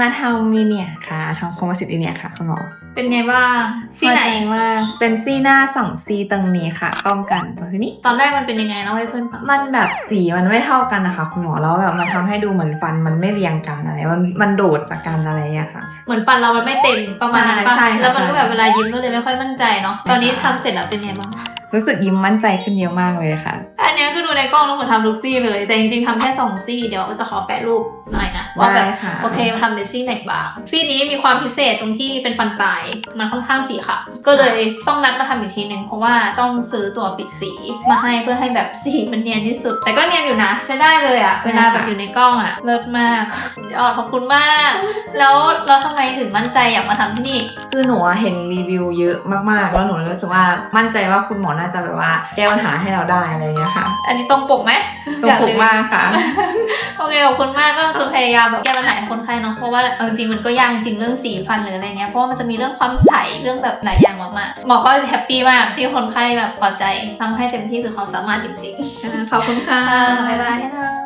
มาทำมีเนียร์ค่ะทำโครงประสิทธิ์มีเนียร์ค่ะคุณหมอเป็นไงบ้างซี่ไหน พอใจมากเป็นซี่หน้าสองซี่ตรงนี้ค่ะพร้อมกันตรงนี้ ตอนแรกมันเป็นยังไงเล่าให้เพื่อนฟังมันแบบสีมันไม่เท่ากันนะคะคุณหมอแล้วแบบมันทำให้ดูเหมือนฟันมันไม่เรียงกันอะไรมันมันโดดจากกันอะไรอย่างเงี้ยค่ะ เหมือนปันเรามันไม่เต็มประมาณนั้นปะใช่ใช่ค่ะแล้วมันก็ใช่แบบเวลายิ้มก็เลยไม่ค่อยมั่นใจเนาะตอนนี้ทำเสร็จแล้วเป็นไงบ้างรู้สึกยิ้มมั่นใจขึ้นเยอะมากเลยค่ะ อันเนี้ยคือดู ในกล้องแล้วเหมือนทำทุกซี่เลย แต่จริงๆทำแค่สองซี่เดี๋ยวจะขอแปะรูปหน่อยนะว่าแบบได้ค่ะโอเคมาทำเป็นซี่ไหนบ้างซี่นี้มีความพิเศษตรงที่เป็นฟันปลายมันค่อนข้างสีขาวก็เลยต้องนัดมาทำอีกทีหนึ่งเพราะว่าต้องซื้อตัวปิดสีมาให้เพื่อให้แบบสีมันเนียนที่สุด แต่ก็เนียนอยู่นะใช้ได้เลยอะใช่เวค่ะลาแบบอยู่ในกล้องอะเลิศมากยอดขอบคุณมาก แล้วเราทำไมถึงมั่นใจอยากมาทำที่นี่ คือหนูอะเห็นรีวิวเยอะมากๆ แล้วหนูรู้สึกว่ามั่นใจว่าคุณหมอน่าจะแบบว่าแก้ปัญหาให้เราได้อะไรอย่างเงี้ยค่ะ อันนี้ตรงปกไหมตรงปกมากค่ะ โอเคขอบคุณมากก็คือพยายามแบบแก้ปัญหาให้คนไข้เนาะเพราะว่าเอาจริงๆมันก็ยากจริงเรื่องสีฟันหรืออะไรเงี้ยเพราะว่ามันจะมีเรื่องความใสเรื่องแบบหลายอย่างมากๆหมอก็แฮปปี้มากที่คนไข้แบบพอใจทำให้เต็มที่สุดความสามารถจริงขอบคุณค่ะๆอ่าบ๊ายบายให้นะ